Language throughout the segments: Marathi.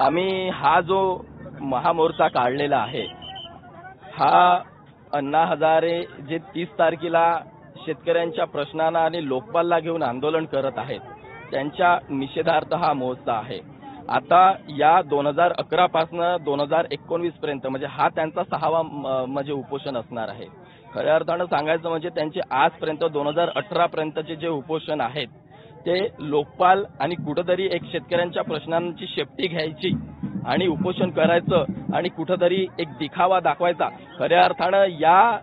आम्ही हा जो महामोर्चा काढलेला आहे हा अण्णा हजारे जे तीस तारखेला शेतकऱ्यांच्या प्रश्नांना आणि लोकपालला घेऊन आंदोलन करत आहेत त्यांच्या निषेधार्थ हा मोर्चा आहे. आता या दोन हजार अकरा पासनं दोन हजार एकोणवीस पर्यंत म्हणजे हा त्यांचा सहावा म- म्हणजे उपोषण असणार आहे. खऱ्या अर्थानं सांगायचं म्हणजे त्यांचे आजपर्यंत दोन हजार अठरा पर्यंतचे जे उपोषण आहेत ते लोकपाल आणि कुठंतरी एक शेतकऱ्यांच्या प्रश्नांची शेपटी घ्यायची आणि उपोषण करायचं आणि कुठंतरी एक दिखावा दाखवायचा. खऱ्या अर्थानं या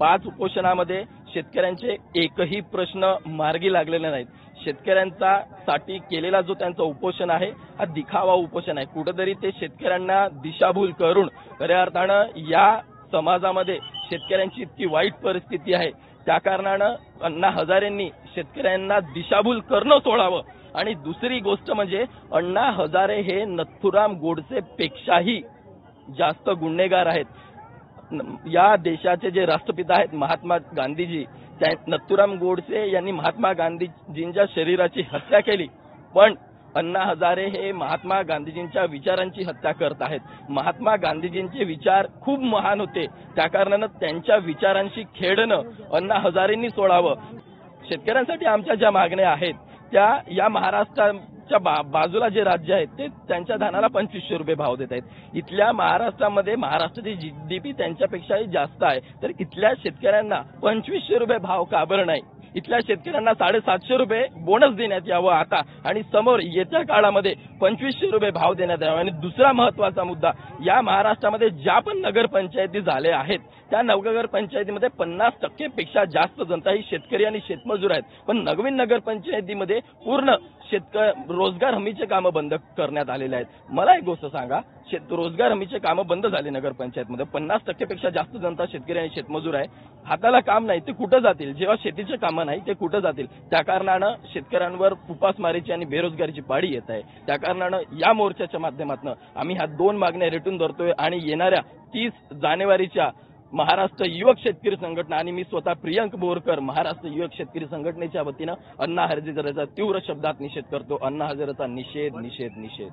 पाच उपोषणामध्ये शेतकऱ्यांचे एकही प्रश्न मार्गी लागलेले नाहीत. शेतकऱ्यांचा साठी केलेला जो त्यांचा उपोषण आहे हा दिखावा उपोषण आहे. कुठंतरी ते शेतकऱ्यांना दिशाभूल करून खऱ्या अर्थानं या समाजामध्ये शेतकऱ्यांची इतकी वाईट परिस्थिती आहे. त्या कारणानं अण्णा हजारेंनी शेतकऱ्यांना दिशाभूल करणं सोडावं. आणि दुसरी गोष्ट म्हणजे अण्णा हजारे हे नथुराम गोडसे पेक्षाही जास्त गुन्हेगार आहेत. या देशाचे जे राष्ट्रपिता आहेत महात्मा गांधीजी त्या नथुराम गोडसे यांनी महात्मा गांधीजींच्या शरीराची हत्या केली. पण अण्णा हजारे हे महात्मा गांधीजींच्या विचारांची हत्या करत आहेत. महात्मा गांधीजींचे विचार खूप महान होते. त्या कारणानं त्यांच्या विचारांशी खेळणं अण्णा हजारेंनी सोडावं. शेतकऱ्यांसाठी आमच्या ज्या मागण्या आहेत त्या या महाराष्ट्राच्या बा, बाजूला जे राज्य आहेत ते त्यांच्या धानाला पंचवीसशे रुपये भाव देत आहेत इथल्या महाराष्ट्रामध्ये महाराष्ट्राची जीडीपी त्यांच्यापेक्षाही जास्त आहे तर इथल्या शेतकऱ्यांना पंचवीसशे रुपये भाव का बरं नाही इथल्या शेतकऱ्यांना साडेसातशे रुपये बोनस देण्यात यावं आता. आणि समोर येत्या काळामध्ये पंचवीसशे रुपये भाव देण्यात यावा. आणि दुसरा महत्त्वाचा मुद्दा या महाराष्ट्रामध्ये ज्या पण नगरपंचायती झाल्या आहेत त्या नगर पंचायतीमध्ये पन्नास टक्के पेक्षा जास्त जनता ही शेतकरी आणि शेतमजूर आहेत. पण नवीन नगरपंचायतीमध्ये पूर्ण शेतक रोजगार हमीचे कामं बंद करण्यात आलेले आहेत. मला एक गोष्ट सांगा. शेत रोजगार हमीचे कामं बंद झाले नगरपंचायतमध्ये. पन्नास टक्केपेक्षा जास्त जनता शेतकरी आणि शेतमजूर आहे. हाताला काम नाही ते कुठं जातील? जेव्हा शेतीचे कामं नाही ते कुठं जातील? त्या कारणानं शेतकऱ्यांवर उपासमारीची आणि बेरोजगारीची पाळी येत आहे. त्या कारणानं या मोर्चाच्या माध्यमातून आम्ही ह्या दोन मागण्या रेटून धरतोय आणि येणाऱ्या तीस जानेवारीच्या महाराष्ट्र युवक शेतकरी संघटना आणि मी स्वतः प्रियंक बोरकर महाराष्ट्र युवक शेतकरी संघटनेच्या वतीनं अण्णा हजारेचा तीव्र शब्दात निषेध करतो. अण्णा हजारेचा निषेध निषेध निषेध.